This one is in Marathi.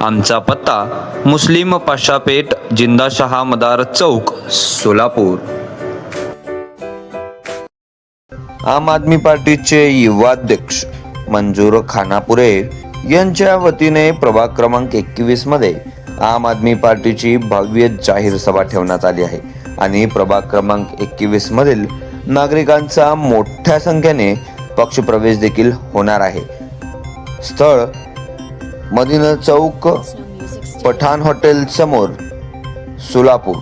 आमचा पत्ता मुस्लिम पाशापेठ जिंदाशहा मदार चौक सोलापूर. आम आदमी पार्टीचे युवाध्यक्ष मंजूर खानापुरे यांच्या वतीने प्रभाग क्रमांक एकवीसमध्ये आम आदमी पार्टीची भव्य जाहीर सभा ठेवण्यात आली आहे. आणि प्रभाग क्रमांक एकवीस मधील नागरिकांचा मोठ्या संख्येने पक्षप्रवेश देखील होणार आहे. स्थळ मदिना चौक पठाण हॉटेल समोर सोलापूर.